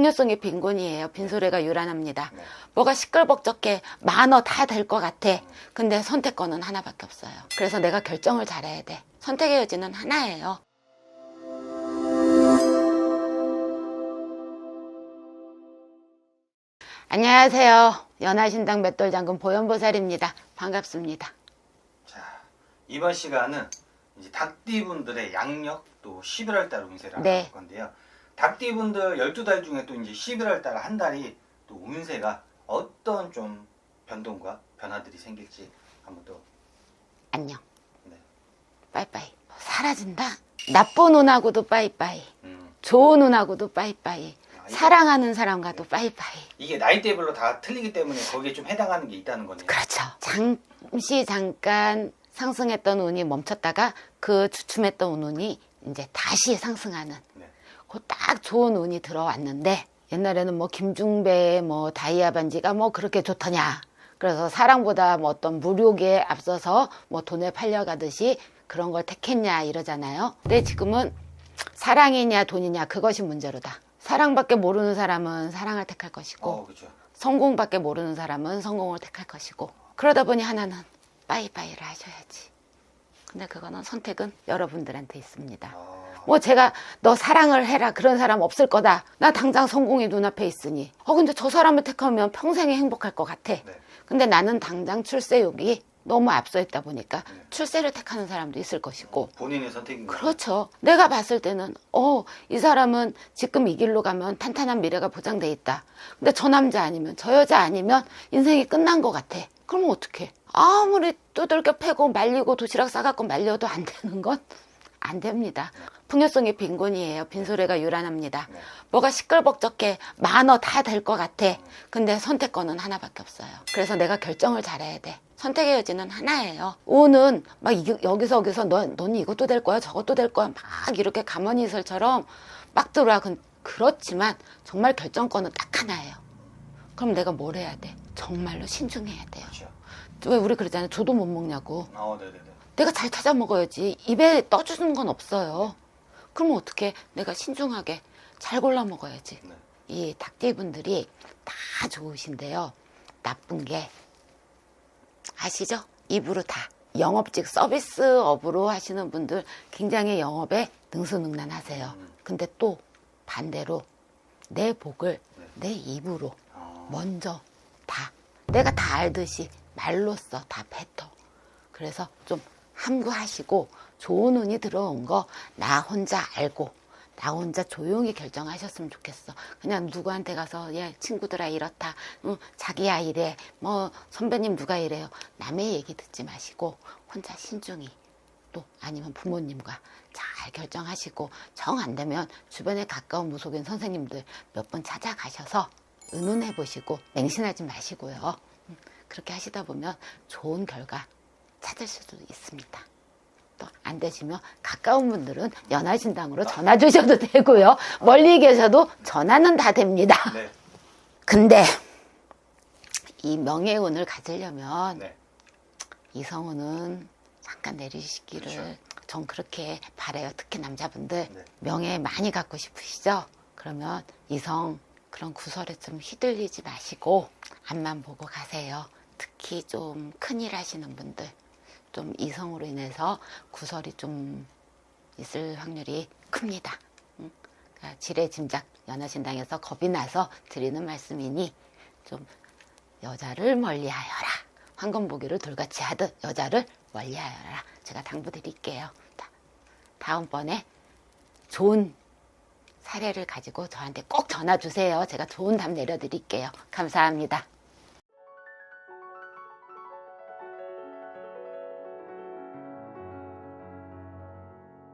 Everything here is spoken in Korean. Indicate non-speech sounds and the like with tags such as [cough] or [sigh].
풍요성이 빈곤이에요. 빈소리가 유란합니다. 네. 뭐가 시끌벅적해 많어 다 될 것 같아. 근데 선택권은 하나밖에 없어요. 그래서 내가 결정을 잘해야 돼. 선택의 여지는 하나예요. 안녕하세요. 연하신당 맷돌장군 보현보살입니다. 반갑습니다. 자, 이번 시간은 이제 닭띠분들의 양력 또 11월 달 운세를 네. 알아볼 건데요. 닭띠분들 12달 중에 또 이제 11월 달 한 달이 또 운세가 어떤 좀 변동과 변화들이 생길지 한번 또 안녕. 네. 빠이빠이. 사라진다? 나쁜 운하고도 빠이빠이. 음, 좋은 운하고도 빠이빠이. 아, 사랑하는 사람과도 빠이빠이. 이게 나이대별로 다 틀리기 때문에 거기에 좀 해당하는 게 있다는 거네요. 그렇죠. 잠시 잠깐 상승했던 운이 멈췄다가 그 주춤했던 운이 이제 다시 상승하는 네. 그 딱 좋은 운이 들어왔는데 옛날에는 뭐 김중배 뭐 다이아 반지가 뭐 그렇게 좋더냐. 그래서 사랑보다 뭐 어떤 무력에 앞서서 뭐 돈에 팔려가듯이 그런 걸 택했냐 이러잖아요. 근데 지금은 사랑이냐 돈이냐 그것이 문제로다. 사랑밖에 모르는 사람은 사랑을 택할 것이고 어. 성공밖에 모르는 사람은 성공을 택할 것이고 그러다 보니 하나는 빠이빠이를 하셔야지. 근데 그거는 선택은 여러분들한테 있습니다. 아, 뭐 제가 너 사랑을 해라 그런 사람 없을 거다. 나 당장 성공이 눈앞에 있으니. 어 근데 저 사람을 택하면 평생에 행복할 것 같아. 네. 근데 나는 당장 출세욕이 너무 앞서 있다 보니까 네. 출세를 택하는 사람도 있을 것이고 본인의 선택인 거죠. 그렇죠. 내가 봤을 때는, 어, 이 사람은 지금 이 길로 가면 탄탄한 미래가 보장돼 있다. 근데 저 남자 아니면, 저 여자 아니면 인생이 끝난 것 같아. 그러면 어떡해? 아무리 두들겨 패고 말리고 도시락 싸갖고 말려도 안 되는 건 안 됩니다. 풍요성이 빈곤이에요. 빈소리가 유란합니다. 네. 뭐가 시끌벅적해 많어 다 될 것 같아. 근데 선택권은 하나밖에 없어요. 그래서 내가 결정을 잘해야 돼. 선택의 여지는 하나예요. 운은 막 이- 여기서 여기서 너, 너는 이것도 될 거야 저것도 될 거야 막 이렇게 가만히 있을처럼 막 들어와. 그- 그렇지만 정말 결정권은 딱 하나예요. 그럼 내가 뭘 해야 돼? 정말로 신중해야 돼요. 그렇죠. 왜 우리 그러잖아요. 저도 못 먹냐고. 어, 네, 네, 네. 내가 잘 찾아 먹어야지. 입에 떠주는 건 없어요. 그러면 어떻게 내가 신중하게 잘 골라 먹어야지. 네. 이 닭띠분들이 다 좋으신데요. 나쁜 게 아시죠? 입으로 다 영업직 서비스업으로 하시는 분들 굉장히 영업에 능수능란하세요. 음. 근데 또 반대로 내 복을 네. 내 입으로 어, 먼저 다 내가 다 알듯이 말로써 다 뱉어. 그래서 좀 함구하시고 좋은 운이 들어온 거 나 혼자 알고 나 혼자 조용히 결정하셨으면 좋겠어. 그냥 누구한테 가서 얘 친구들아 이렇다. 응, 자기야 이래. 뭐 선배님 누가 이래요. 남의 얘기 듣지 마시고 혼자 신중히 또 아니면 부모님과 잘 결정하시고 정 안 되면 주변에 가까운 무속인 선생님들 몇 번 찾아가셔서 의논해 보시고 맹신하지 마시고요. 음, 그렇게 하시다 보면 좋은 결과 찾을 수도 있습니다. 또 안 되시면 가까운 분들은 연하신당으로 전화 주셔도 [laughs] 되고요. 멀리 계셔도 전화는 다 됩니다. 네. 근데 이 명예운을 가지려면 네. 이성우는 잠깐 내리시기를 그렇죠. 전 그렇게 바래요. 특히 남자분들 네. 명예 많이 갖고 싶으시죠? 그러면 이성 그런 구설에 좀 휘둘리지 마시고 앞만 보고 가세요. 특히 좀 큰일 하시는 분들 좀 이성으로 인해서 구설이 좀 있을 확률이 큽니다. 응? 그러니까 지레 짐작 연하신당에서 겁이 나서 드리는 말씀이니 좀 여자를 멀리하여라. 황금보기를 돌같이 하듯 여자를 멀리하여라. 제가 당부드릴게요. 다- 다음번에 좋은 사례를 가지고 저한테 꼭 전화 주세요. 제가 좋은 답 내려드릴게요. 감사합니다.